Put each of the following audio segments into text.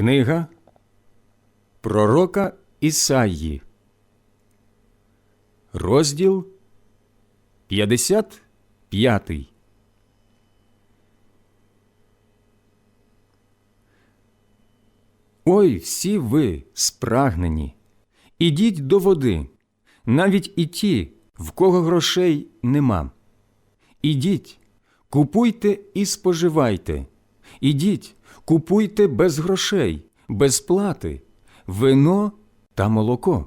Книга Пророка Ісаї, розділ 55. Ой, всі ви спрагнені, ідіть до води, навіть і ті, в кого грошей нема. Ідіть, купуйте і споживайте, ідіть, купуйте без грошей, без плати, вино та молоко.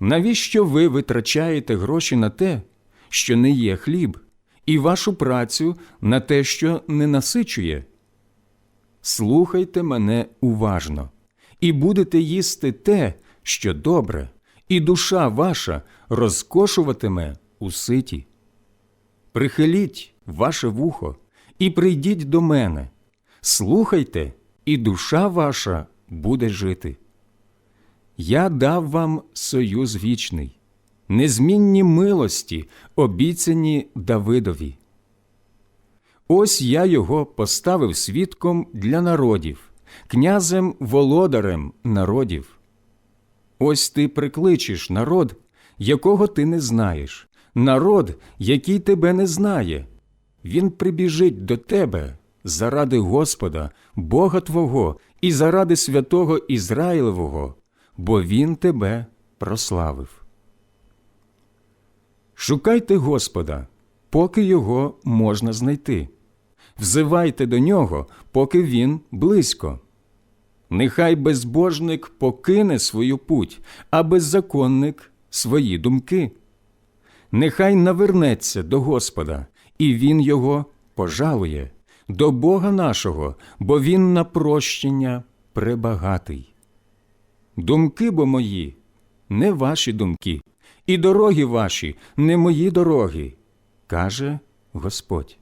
Навіщо ви витрачаєте гроші на те, що не є хліб, і вашу працю на те, що не насичує? Слухайте мене уважно, і будете їсти те, що добре, і душа ваша розкошуватиме у ситі. Прихиліть ваше вухо і прийдіть до мене, слухайте, і душа ваша буде жити. Я дав вам союз вічний, незмінні милості, обіцяні Давидові. Ось я його поставив свідком для народів, князем володарем народів. Ось ти прикличеш народ, якого ти не знаєш, народ, який тебе не знає. Він прибіжить до тебе заради Господа, Бога Твого і заради святого Ізраїлевого, бо Він тебе прославив. Шукайте Господа, поки його можна знайти. Взивайте до нього, поки він близько. Нехай безбожник покине свою путь, а беззаконник свої думки. Нехай навернеться до Господа, і Він його пожалує, до Бога нашого, бо Він на прощення пребагатий. Думки бо мої не ваші думки, і дороги ваші не мої дороги, каже Господь.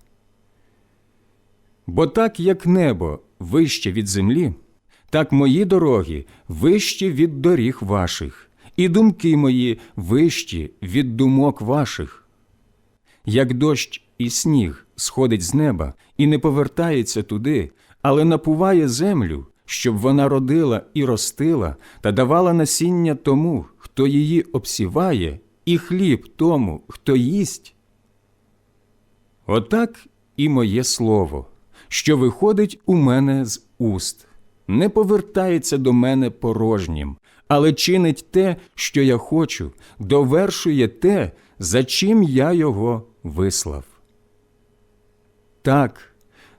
Бо так як небо вище від землі, так мої дороги вищі від доріг ваших, і думки мої вищі від думок ваших. Як дощ і сніг сходить з неба і не повертається туди, але напуває землю, щоб вона родила і ростила та давала насіння тому, хто її обсіває, і хліб тому, хто їсть. Отак і моє слово, що виходить у мене з уст, не повертається до мене порожнім, але чинить те, що я хочу, довершує те, за чим я його вислав. Так,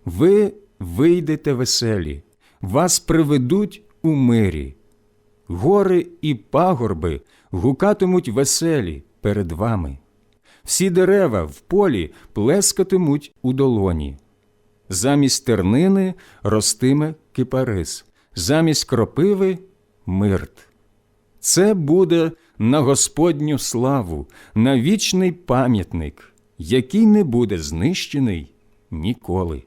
ви вийдете веселі, вас приведуть у мирі, гори і пагорби гукатимуть веселі перед вами. Всі дерева в полі плескатимуть у долоні. Замість тернини ростиме кипарис, замість кропиви мирт. Це буде на Господню славу, на вічний пам'ятник, який не буде знищений ніколи.